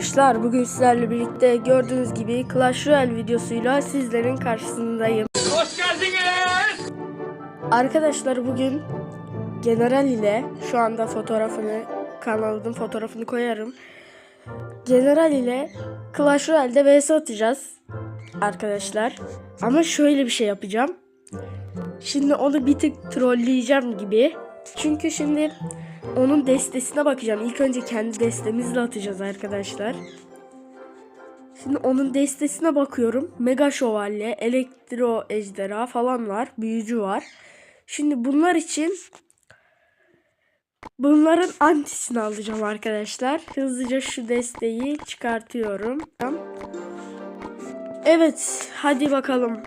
Arkadaşlar. Bugün sizlerle birlikte gördüğünüz gibi Clash Royale videosuyla sizlerin karşısındayım. Hoş geldiniz. Arkadaşlar bugün General ile şu anda fotoğrafını kanalımın fotoğrafını koyarım. General ile Clash Royale'de vs atacağız arkadaşlar. Ama şöyle bir şey yapacağım. Şimdi onu bir tık trolleyeceğim gibi. Çünkü şimdi onun destesine bakacağım. İlk önce kendi destemizle atacağız arkadaşlar. Şimdi onun destesine bakıyorum. Mega Şövalye, Elektro Ejderha falan var. Büyücü var. Şimdi bunlar için bunların antisini alacağım arkadaşlar. Hızlıca şu desteği çıkartıyorum. Evet, hadi bakalım.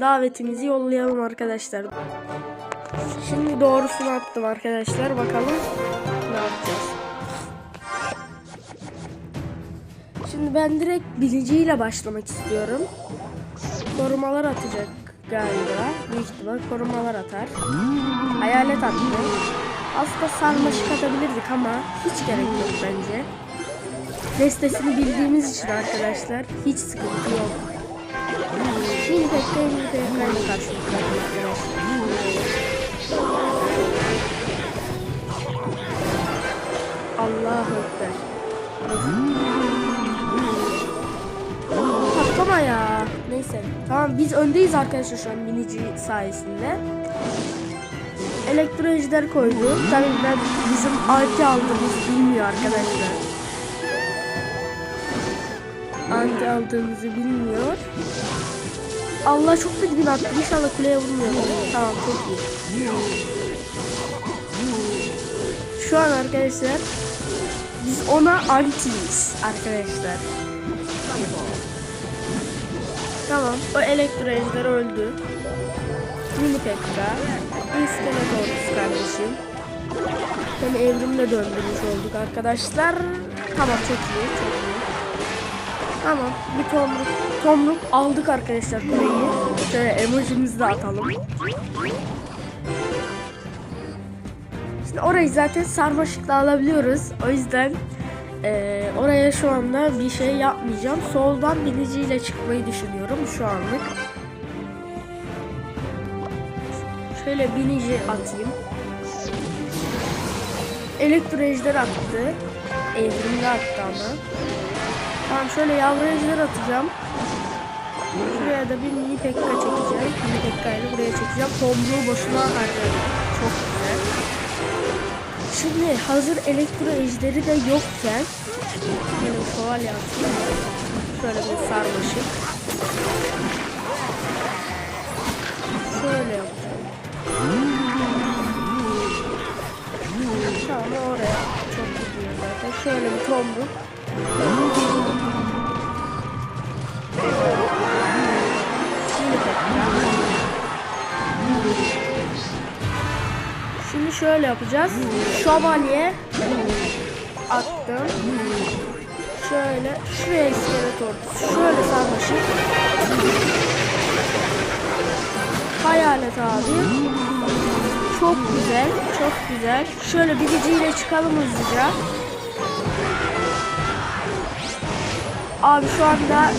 Davetimizi yollayalım arkadaşlar. Şimdi doğrusunu attım arkadaşlar. Bakalım ne yapacağız. Şimdi ben direkt biliciyle başlamak istiyorum. Korumalar atacak galiba. Büyük ihtimal korumalar atar. Hayalet attı. Aslında sarmaşık atabilirdik ama hiç gerek yok bence. Destesini bildiğimiz için arkadaşlar hiç sıkıntı yok. Pekka mini pekka ile karşılıklı arkadaşlar. Allahu Ekber. Patlama ya. Neyse. Tamam biz öndeyiz arkadaşlar şu an minici sayesinde. Elektro ejder koydu. Tabii ben bizim anti aldığımız bilmiyor arkadaşlar. Anti aldığımızı bilmiyor. Allah çok kötü bir attı. İnşallah kuleye vurmuyor. Tamam çok iyi. Şu an arkadaşlar biz ona antiyiz arkadaşlar. Tamam o elektro ejder öldü. Mini Pekka. İskeletorus kardeşim. Seni evrimle döndürmüş olduk arkadaşlar. Tamam çok iyi çok iyi. Tamam bir tomruk. Tomruk aldık arkadaşlar kuleyi. Şöyle emojimizi de atalım. Şimdi orayı zaten sarmaşıkla alabiliyoruz. O yüzden eee, oraya şu anda bir şey yapmayacağım. Soldan biniciyle çıkmayı düşünüyorum şu anlık. Şöyle binici atayım. Elektro ejder attı. Evrimli attı ama. Tamam şöyle ejder atacağım. Şuraya da bir mini pekka çekeceğim. Mini pekka ile buraya çekeceğim. Tomruğu boşuna harcadım. Çok güzel. Şimdi hazır elektro ejderi de yokken benim şövalye atayım. Şöyle bir sarmaşık. Şöyle yapacağım. Tamam oraya çok gidiyor zaten. Şöyle bir tomruk. Şöyle yapacağız. Şövalye attım. Şöyle şuraya iskelet ordusu. Şöyle sarmaşık. Hayalet abi. Çok güzel. Çok güzel. Şöyle biliciyle çıkalım hızlıca. Abi şu anda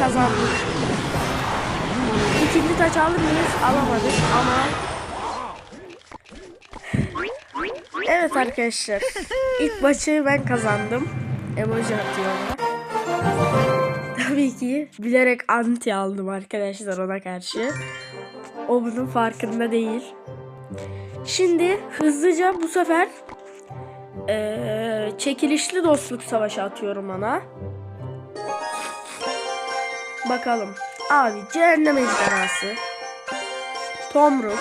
kazandık. İkinci taç alır? Alamadık ama Evet arkadaşlar. İlk maçı ben kazandım. Emoji atıyorlar. Tabii ki bilerek anti aldım arkadaşlar ona karşı. O bunun farkında değil. Şimdi hızlıca bu sefer eee, çekilişli dostluk savaşı atıyorum ona. Bakalım. Abi cehennem ejderhası. Tomruk.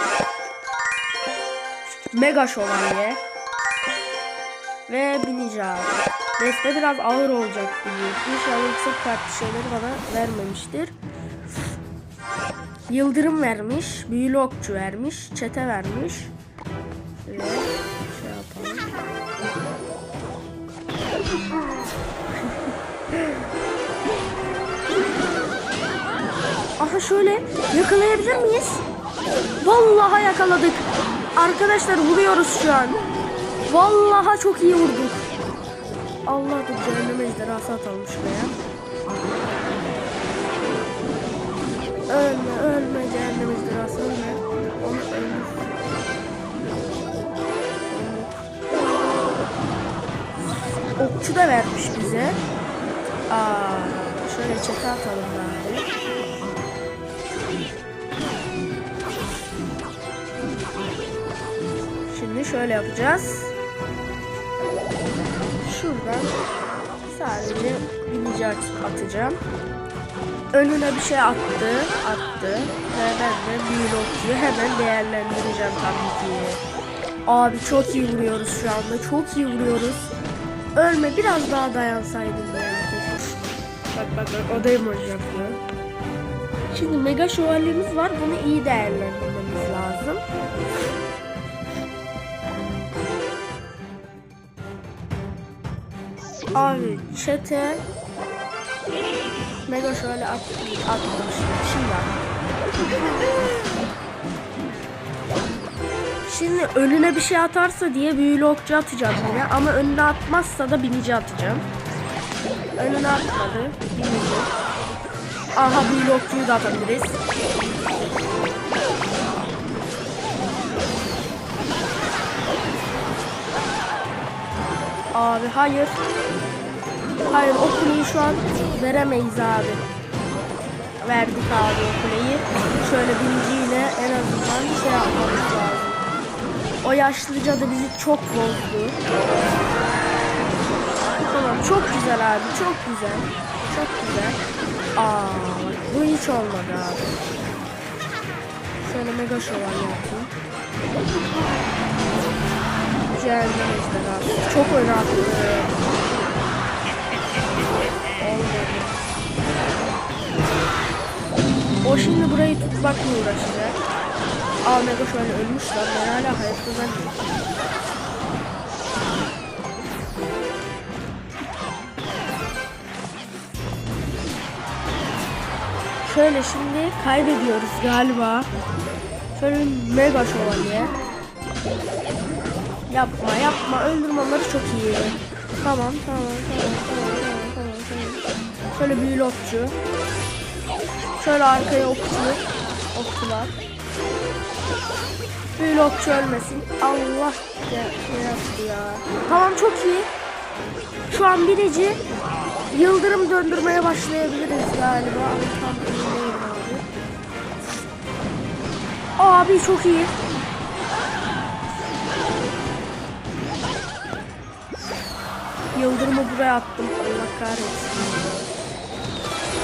Mega şövalye. Ve abi. Deste biraz ağır olacak gibi. İnşallah yüksek kartlı şeyleri bana vermemiştir. Yıldırım vermiş. Büyülü okçu vermiş. Çete vermiş. Şöyle şey yapalım. Aha şöyle yakalayabilir miyiz? Vallahi yakaladık. Arkadaşlar vuruyoruz şu an. Vallahi çok iyi vurduk. Allah dur cehennem ejderhası atalım şuraya. Ölme ölme cehennem ejderhası ölme. Onu öldür. Okçu da vermiş bize. Aa, şöyle çete atalım bari. Şimdi şöyle yapacağız. Şuradan sadece binici atacağım. Önüne bir şey attı, attı. Ve ben de okçuyu hemen değerlendireceğim tabii ki. Abi çok iyi vuruyoruz şu anda. Çok iyi vuruyoruz. Ölme biraz daha dayansaydın be. Bak bak bak o da emoji yapıyor. Şimdi mega şövalyemiz var. Bunu iyi değerlendirmemiz lazım. Abi çete mega şöyle at, attım şimdi. Şimdi önüne bir şey atarsa diye büyülü okçu atacağım yine ama önüne atmazsa da binici atacağım. Önüne atmadı. Binici. Aha büyülü okçuyu da atabiliriz. Abi hayır. Hayır o kuleyi şu an veremeyiz abi. Verdik abi o kuleyi. Şöyle binciyle en azından şey yapmamız lazım. O yaşlı cadı bizi çok bozdu. Tamam çok güzel abi çok güzel. Çok güzel. Aa bak bu hiç olmadı abi. Şöyle mega şövalye yapayım. Cehennem ejderhası. Çok öne O şimdi burayı tutmakla uğraşacak. Aa Mega şöyle ölmüş lan. Ben hala hayatta zannediyorum. Şöyle şimdi kaybediyoruz galiba. Şöyle mega şövalye. Yapma yapma öldürme onları çok iyi. Tamam tamam tamam tamam tamam tamam. Şöyle büyülü okçu. Şöyle arkaya okçu. Okçular. Büyülü okçu ölmesin. Allah ya, yaptı ya. Tamam çok iyi. Şu an birici yıldırım döndürmeye başlayabiliriz galiba. Abi. Abi çok iyi. Yıldırımı buraya attım. Allah kahretsin.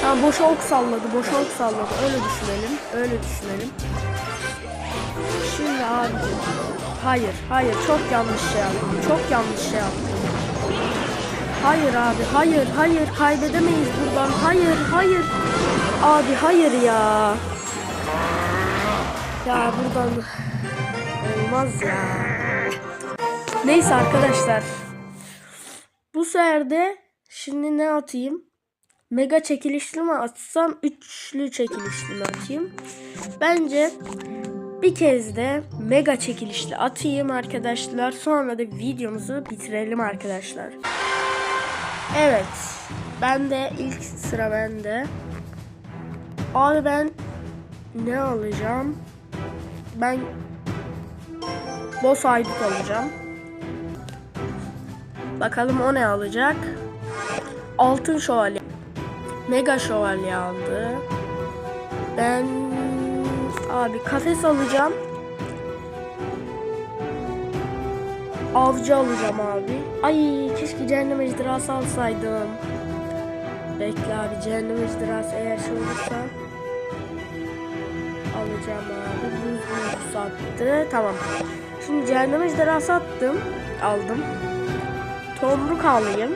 Ha boşa ok salladı. Boşa ok salladı. Öyle düşünelim. Öyle düşünelim. Şimdi abi. Hayır. Hayır. Çok yanlış şey yaptım. Çok yanlış şey yaptım. Hayır abi. Hayır. Hayır. Kaybedemeyiz buradan. Hayır. Hayır. Abi hayır ya. Ya buradan olmaz ya. Neyse arkadaşlar. Bu sefer de şimdi ne atayım? Mega çekilişli mi atsam, üçlü çekilişli mi atayım? Bence bir kez de mega çekilişli atayım arkadaşlar. Sonra da videomuzu bitirelim arkadaşlar. Evet. Ben de ilk sıra bende. Abi ben ne alacağım? Ben boss aydut alacağım. Bakalım o ne alacak? Altın şövalye. Mega şövalye aldı. Ben abi kafes alacağım. Avcı alacağım abi. Ay keşke cehennem ejderhası alsaydım. Bekle abi cehennem ejderhası eğer şey olursa alacağım abi. Buz buz sattı. Tamam. Şimdi cehennem ejderhası attım. Aldım. Tomruk alayım.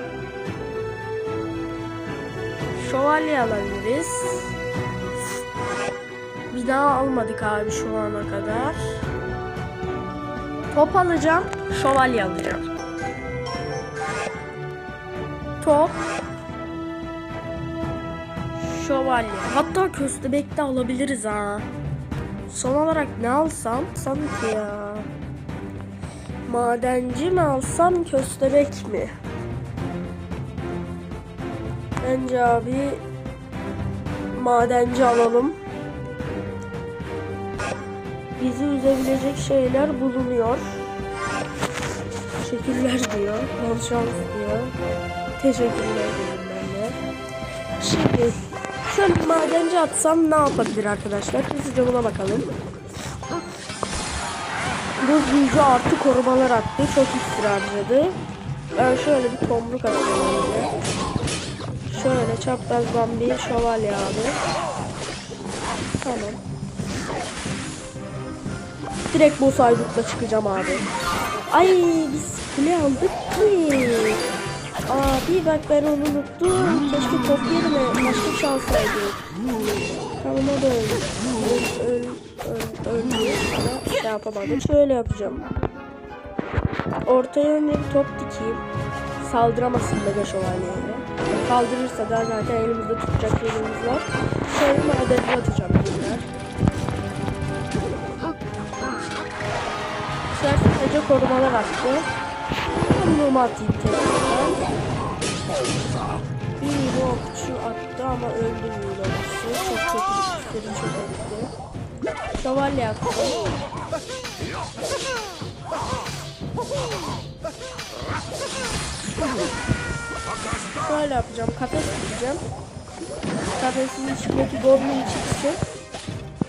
Şövalye alabiliriz. Bir daha almadık abi şu ana kadar. Top alacağım. Şövalye alacağım. Top. Şövalye. Hatta köstebek de alabiliriz ha. Son olarak ne alsam? Sanki ya. Madenci mi alsam köstebek mi? Önce abi madenci alalım. Bizi üzebilecek şeyler bulunuyor. Teşekkürler diyor. Bol diyor. Teşekkürler diyorum ben de. Şimdi şöyle bir madenci atsam ne yapabilir arkadaşlar? Hızlıca buna bakalım. Bu büyücü artı korumalar attı. Çok iksir. Ben şöyle bir tomruk atıyorum önce. Şöyle çaprazdan bir şövalye abi. Tamam. Direkt boss aydutla çıkacağım abi. Ay biz kule aldık ki. Abi bak ben onu unuttum. Keşke top yerine başka bir şey alsaydık. Tamam o da öldü. Öl, öl, öl, öldü. Şey yapamadım. Şöyle yapacağım. Ortaya bir top dikeyim. Saldıramasın Mega Şövalye'ye. Saldırırsa da zaten elimizde tutacak yerimiz var. Şöyle madeni atacağım bunlar. Sadece korumalar attı. Yumruğumu atayım tekrardan. Bir okçu attı ama öldü bir okçusu. Çok kötü istedi çok öldü. Şövalye attı. Şöyle yapacağım. Kafes dikeceğim. Kafesin içindeki goblin çıksın.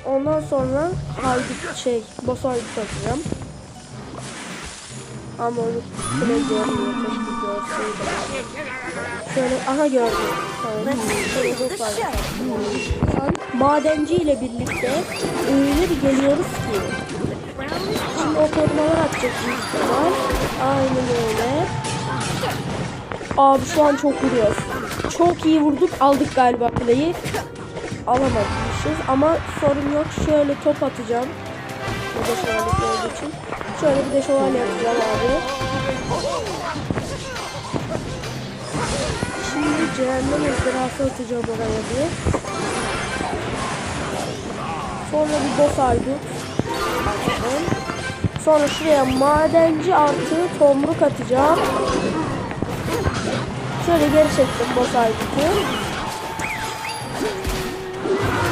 Ondan sonra haydut şey, boss haydut atacağım. Ama onu bile görmüyor. Keşke. Şöyle, aha gördüm. Tamam. Madenci ile birlikte öyle bir geliyoruz ki. Şimdi o korumalar atacak büyük. Aynen öyle. Abi şu an çok vuruyor. Çok iyi vurduk. Aldık galiba kuleyi. Alamamışız ama sorun yok. Şöyle top atacağım. Bu da şövalye olduğu için. Şöyle bir de şövalye atacağım abi. Şimdi cehennem ejderhası atacağım oraya bir. Sonra bir boss. Attım. Sonra şuraya madenci artı tomruk atacağım. Şöyle geri çektim boss haydut'u.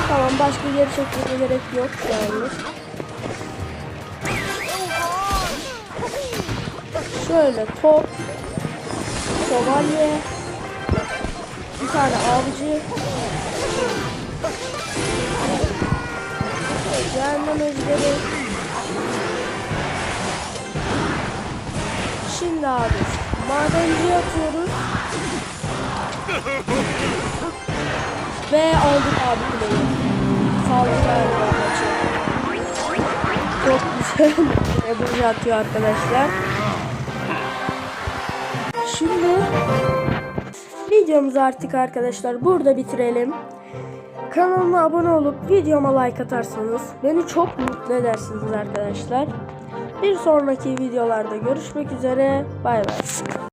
Tamam başka geri çekmeye gerek yok anlık. Şöyle top, şövalye, bir tane avcı, cehennem ejderi. Şimdi abi madenciye atıyoruz. Ve aldık abi kuleyi. Saldık galiba. Çok güzel. Ebru atıyor arkadaşlar. Şimdi videomuzu artık arkadaşlar burada bitirelim. Kanalıma abone olup videoma like atarsanız beni çok mutlu edersiniz arkadaşlar. Bir sonraki videolarda görüşmek üzere. Bay bay.